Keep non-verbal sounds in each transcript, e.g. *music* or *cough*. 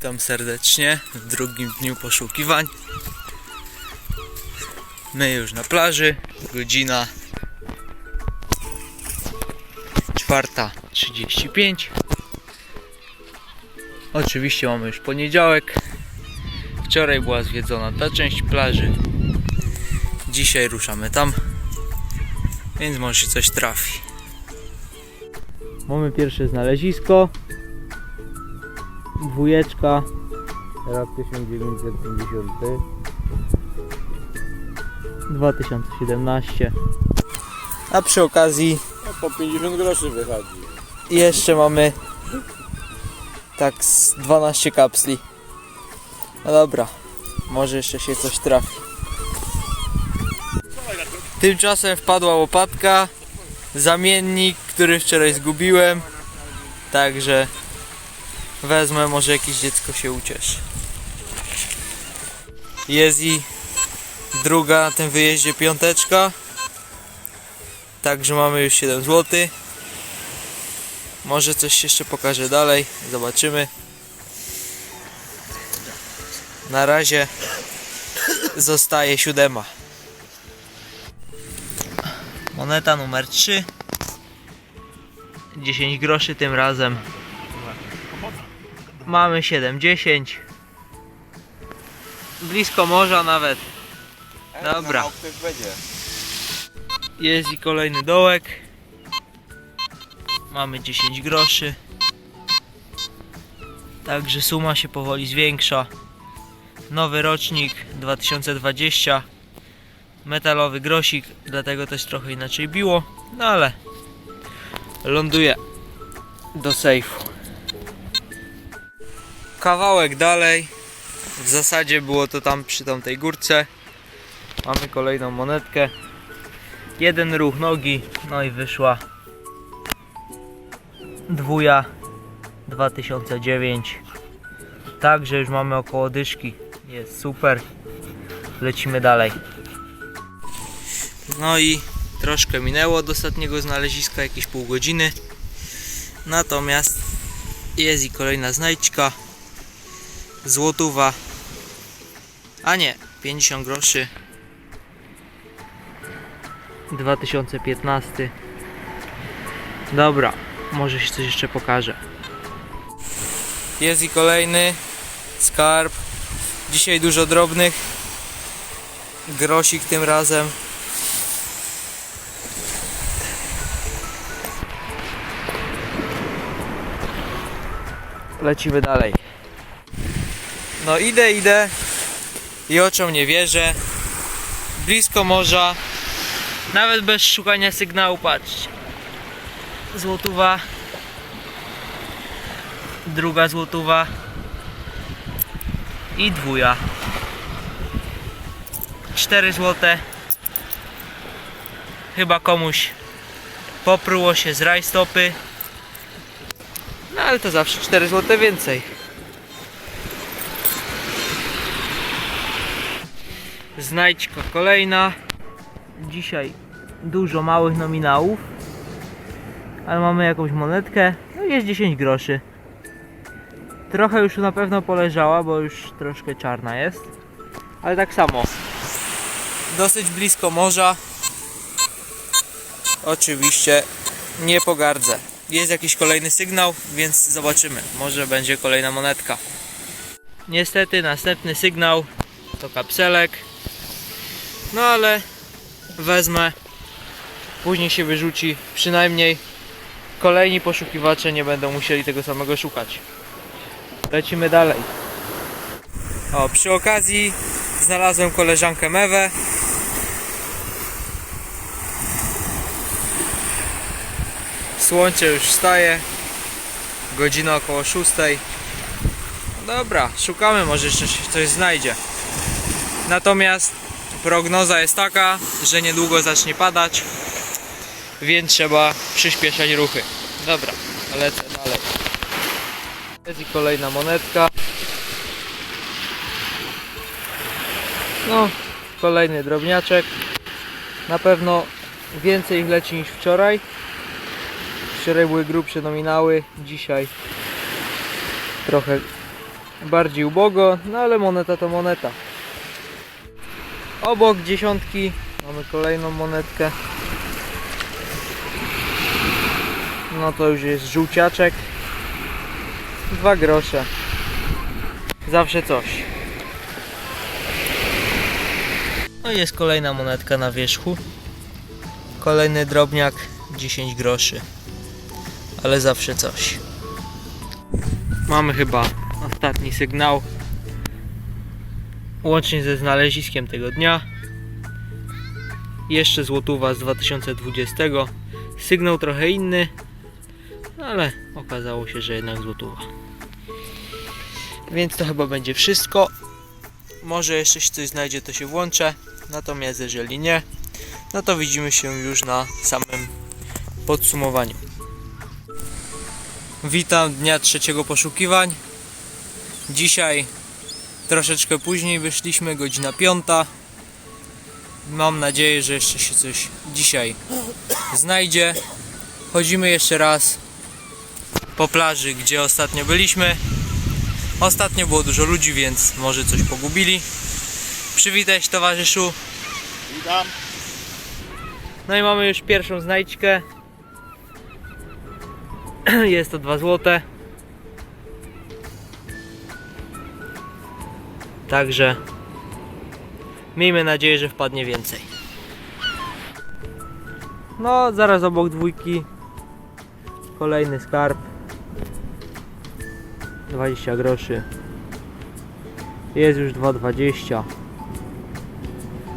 Witam serdecznie w drugim dniu poszukiwań. My już na plaży, godzina 4.35. Oczywiście mamy już poniedziałek. Wczoraj była zwiedzona ta część plaży. Dzisiaj ruszamy tam, więc może coś trafi. Mamy pierwsze znalezisko. Dwójeczka. Rok 1950. 2017. A przy okazji No po 50 groszy wychodzi. jeszcze mamy tak z 12 kapsli. No dobra, może jeszcze się coś trafi. Tymczasem wpadła łopatka, zamiennik, który wczoraj zgubiłem. Także wezmę, może jakieś dziecko się ucieszy. Jest i druga na tym wyjeździe piąteczka. Także mamy już 7 zł. Może coś jeszcze pokaże dalej. Zobaczymy. Na razie zostaje siódema. Moneta numer 3. 10 groszy tym razem. Mamy 7,10. Blisko morza nawet. Dobra. Ktoś będzie. Jest i kolejny dołek. Mamy 10 groszy. Także suma się powoli zwiększa. Nowy rocznik 2020. Metalowy grosik, dlatego też trochę inaczej biło. No ale ląduje do sejfu. Kawałek dalej. W zasadzie było to tam przy tamtej górce. Mamy kolejną monetkę. Jeden ruch nogi, no i wyszła dwuja 2009 także już mamy około dyszki. Jest super. Lecimy dalej. No i troszkę minęło od ostatniego znaleziska jakieś pół godziny. Natomiast jest i kolejna znajdźka złotówa a nie 50 groszy. 2015 Dobra, może się coś jeszcze pokaże. Jest i kolejny skarb. Dzisiaj dużo drobnych. Grosik tym razem. Lecimy dalej No idę, idę I oczom nie wierzę Blisko morza nawet bez szukania sygnału, patrzcie. Złotówa. Druga złotówa. I dwuja. Cztery złote. Chyba komuś popruło się z rajstopy. No ale to zawsze 4 złote więcej. Znajdźka kolejna. Dzisiaj dużo małych nominałów ale mamy jakąś monetkę. No jest 10 groszy. Trochę już na pewno poleżała bo już troszkę czarna jest. Ale tak samo. Dosyć blisko morza. Oczywiście nie pogardzę jest jakiś kolejny sygnał więc zobaczymy. Może będzie kolejna monetka. Niestety następny sygnał to kapselek no ale wezmę, później się wyrzuci, przynajmniej kolejni poszukiwacze nie będą musieli tego samego szukać. Lecimy dalej. O, przy okazji znalazłem koleżankę Mewę. Słońce już wstaje. Godzina około 6. Dobra, szukamy, może jeszcze coś znajdzie. Natomiast prognoza jest taka, że niedługo zacznie padać, więc trzeba przyspieszać ruchy. Dobra, lecę dalej. Jest i kolejna monetka. No, kolejny drobniaczek. Na pewno więcej ich leci niż wczoraj. Wczoraj były grubsze nominały, dzisiaj trochę bardziej ubogo, no ale moneta to moneta. Obok dziesiątki mamy kolejną monetkę. No to już jest żółciaczek. Dwa grosze. Zawsze coś. No i jest kolejna monetka na wierzchu. Kolejny drobniak 10 groszy. Ale zawsze coś. Mamy chyba ostatni sygnał. Łącznie ze znaleziskiem tego dnia. Jeszcze złotówa z 2020. Sygnał trochę inny, ale okazało się, że jednak złotówa. Więc to chyba będzie wszystko. Może jeszcze się coś znajdzie, to się włączę. Natomiast jeżeli nie, no to widzimy się już na samym podsumowaniu. Witam dnia trzeciego poszukiwań. Dzisiaj troszeczkę później wyszliśmy, godzina piąta. Mam nadzieję, że jeszcze się coś dzisiaj znajdzie. Chodzimy jeszcze raz po plaży, gdzie ostatnio byliśmy. Ostatnio było dużo ludzi, więc może coś pogubili. Przywitaj się towarzyszu. Witam. No i mamy już pierwszą znajdźkę. *clears throat* Jest to 2 złote. Także miejmy nadzieję, że wpadnie więcej. No, zaraz obok dwójki kolejny skarb. 20 groszy. Jest już 2,20.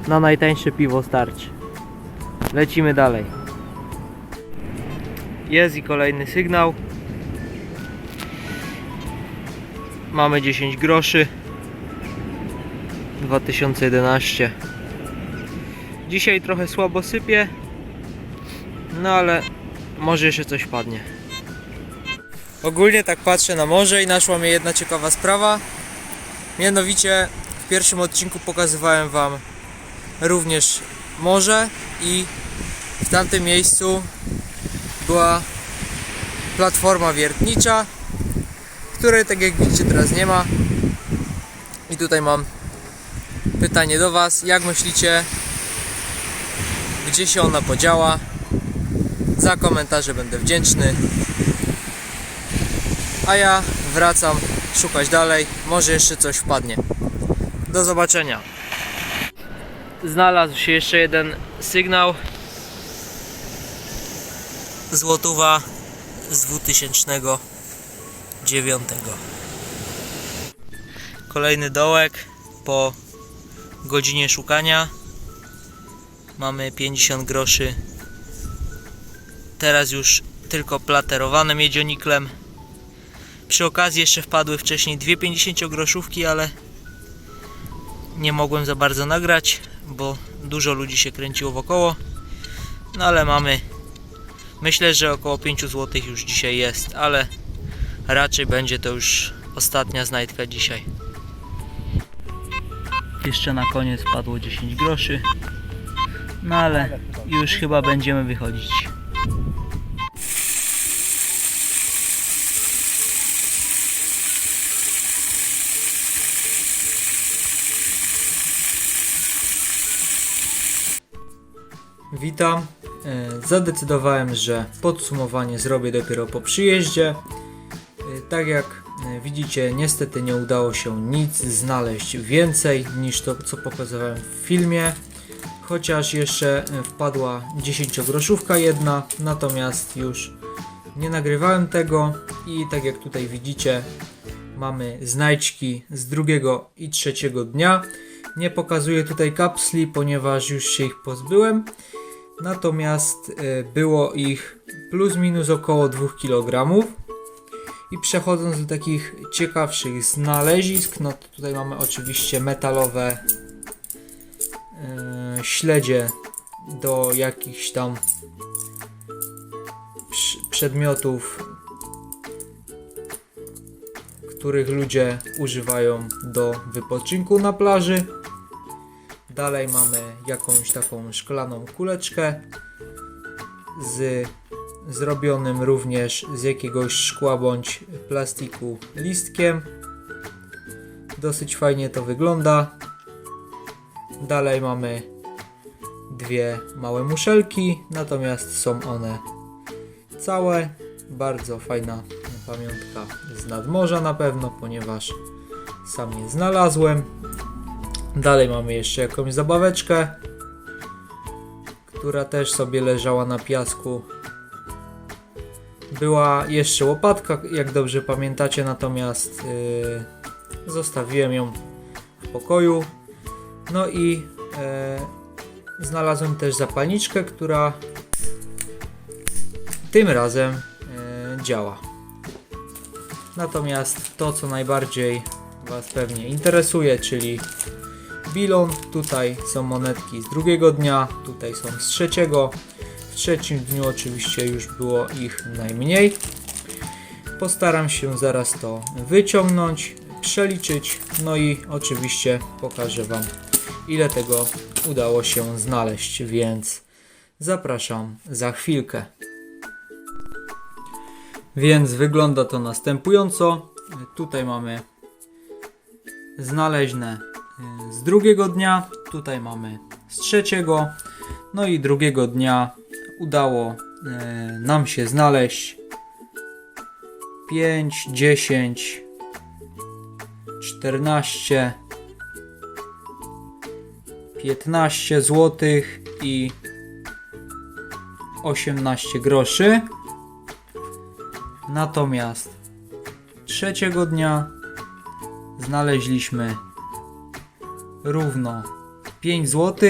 Na najtańsze piwo starczy. Lecimy dalej. Jest i kolejny sygnał. Mamy 10 groszy. 2011. Dzisiaj trochę słabo sypie. No ale może jeszcze coś padnie. Ogólnie tak patrzę na morze i naszła mnie jedna ciekawa sprawa. Mianowicie w pierwszym odcinku pokazywałem Wam również morze i w tamtym miejscu była platforma wiertnicza, której tak jak widzicie teraz nie ma. I tutaj mam pytanie do Was, jak myślicie, gdzie się ona podziała? Za komentarze będę wdzięczny. A ja wracam szukać dalej, może jeszcze coś wpadnie. Do zobaczenia. Znalazł się jeszcze jeden sygnał. Złotówa z 2009. Kolejny dołek po godzinie szukania. Mamy 50 groszy. Teraz już tylko platerowane miedzioniklem. Przy okazji jeszcze wpadły wcześniej dwie 50 groszówki, ale nie mogłem za bardzo nagrać, bo dużo ludzi się kręciło wokoło. No ale mamy myślę, że około 5 zł już dzisiaj jest, ale raczej będzie to już ostatnia znajdka dzisiaj. Jeszcze na koniec padło 10 groszy. No ale już chyba będziemy wychodzić. Witam. E, Zadecydowałem, że podsumowanie zrobię dopiero po przyjeździe. E, Tak jak widzicie, niestety nie udało się nic znaleźć więcej niż to, co pokazywałem w filmie. Chociaż jeszcze e, wpadła 10-groszówka jedna, natomiast już nie nagrywałem tego i tak jak tutaj widzicie, mamy znajdźki z drugiego i trzeciego dnia. Nie pokazuję tutaj kapsli, ponieważ już się ich pozbyłem. Natomiast e, było ich plus minus około 2 kg. I przechodząc do takich ciekawszych znalezisk, no to tutaj mamy oczywiście metalowe e, śledzie do jakichś tam przedmiotów, których ludzie używają do wypoczynku na plaży. Dalej mamy jakąś taką szklaną kuleczkę z zrobionym również z jakiegoś szkła bądź plastiku listkiem. dosyć fajnie to wygląda. Dalej mamy dwie małe muszelki, natomiast są one całe. Bardzo fajna pamiątka z nadmorza na pewno, ponieważ sam je znalazłem. Dalej mamy jeszcze jakąś zabaweczkę, która też sobie leżała na piasku. Była jeszcze łopatka, jak dobrze pamiętacie, natomiast yy, zostawiłem ją w pokoju. No i e, znalazłem też zapalniczkę, która tym razem e, działa. Natomiast to, co najbardziej Was pewnie interesuje, czyli bilon. Tutaj są monetki z drugiego dnia, tutaj są z trzeciego. W trzecim dniu oczywiście już było ich najmniej. Postaram się zaraz to wyciągnąć, przeliczyć, no i oczywiście pokażę Wam, ile tego udało się znaleźć, więc zapraszam za chwilkę. Więc wygląda to następująco. Tutaj mamy znaleźne y, z drugiego dnia, tutaj mamy z trzeciego, no i drugiego dnia udało y, nam się znaleźć 5, 10, 14, 15 zł i 18 groszy. Natomiast trzeciego dnia znaleźliśmy równo 5 zł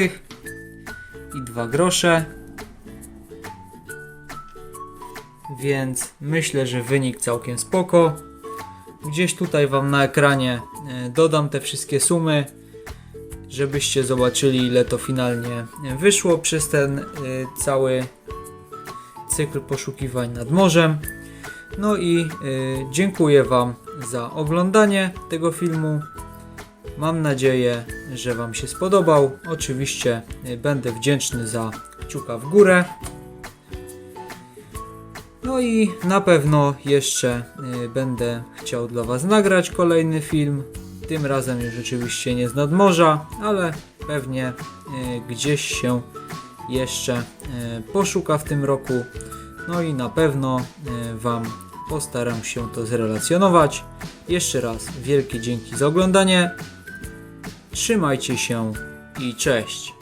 i 2 grosze. Więc myślę, że wynik całkiem spoko. Gdzieś tutaj Wam na ekranie e, dodam te wszystkie sumy, żebyście zobaczyli ile to finalnie wyszło przez ten e, cały cykl poszukiwań nad morzem. No i y, dziękuję Wam za oglądanie tego filmu. Mam nadzieję, że Wam się spodobał. Oczywiście będę wdzięczny za kciuka w górę. No i na pewno jeszcze y, będę chciał dla Was nagrać kolejny film. Tym razem już oczywiście nie z nadmorza, ale pewnie y, gdzieś się jeszcze y, poszuka w tym roku. No i na pewno Wam postaram się to zrelacjonować. Jeszcze raz wielkie dzięki za oglądanie. Trzymajcie się i cześć.